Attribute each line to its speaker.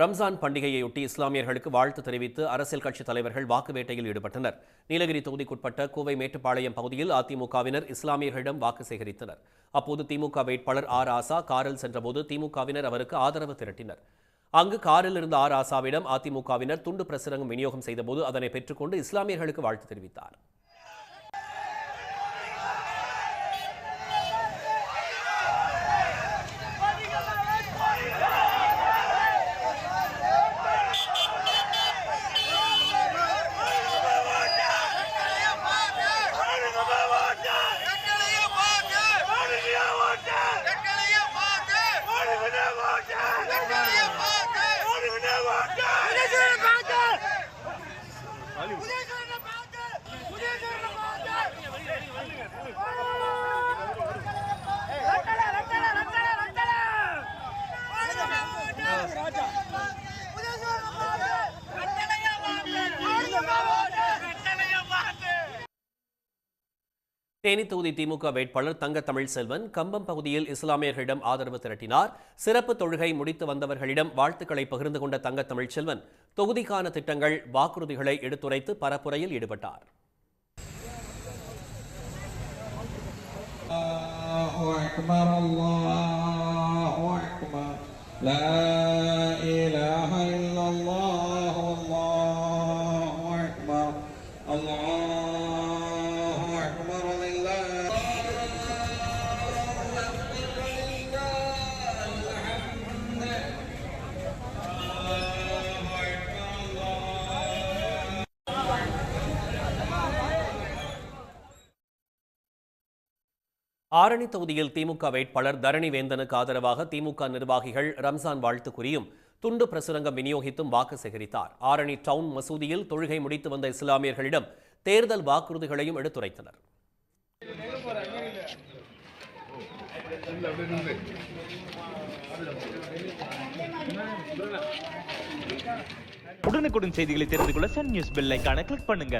Speaker 1: ரம்ஜான் பண்டிகையையொட்டி இஸ்லாமியர்களுக்கு வாழ்த்து தெரிவித்து அரசியல் கட்சித் தலைவர்கள் வாக்கு வேட்டையில் ஈடுபட்டனர். நீலகிரி தொகுதிக்குட்பட்ட கூவை மேட்டுப்பாளையம் பகுதியில் அதிமுகவினர் இஸ்லாமியர்களிடம் வாக்கு சேகரித்தனர். அப்போது திமுக வேட்பாளர் ஆர். ஆசா காரில் சென்றபோது திமுகவினர் அவருக்கு ஆதரவு திரட்டினர். அங்கு காரில் இருந்த ஆர். ஆசாவிடம் அதிமுகவினர் துண்டு பிரசுரங்கம் விநியோகம் செய்தபோது அதனை பெற்றுக்கொண்டு இஸ்லாமியர்களுக்கு வாழ்த்து தெரிவித்தார். தேனி தொகுதி திமுக வேட்பாளர் தங்க தமிழ்செல்வன் கம்பம் பகுதியில் இஸ்லாமியர்களிடம் ஆதரவு திரட்டினார். சிறப்பு தொழுகை முடித்து வந்தவர்களிடம் வாழ்த்துக்களை பகிர்ந்து கொண்ட தங்க தமிழ்செல்வன் தொகுதிக்கான திட்டங்கள் வாக்குறுதிகளை எடுத்துரைத்து பரப்புரையில் ஈடுபட்டார்.
Speaker 2: அல்லாஹ்
Speaker 1: ஆரணி தொகுதியில் திமுக வேட்பாளர் தரணி வேந்தனுக்கு ஆதரவாக திமுக நிர்வாகிகள் ரம்ஜான் வாழ்த்து கூறியும் துண்டு பிரசுரங்கம் விநியோகித்தும் வாக்கு சேகரித்தார். ஆரணி டவுன் மசூதியில் தொழுகை முடித்து வந்த இஸ்லாமியர்களிடம் தேர்தல் வாக்குறுதிகளையும் எடுத்துரைத்தனர்.
Speaker 3: உடனுக்குடன் செய்திகளை தெரிந்து கொள்ள சன் நியூஸ் பெல் ஐகானை கிளிக் பண்ணுங்க.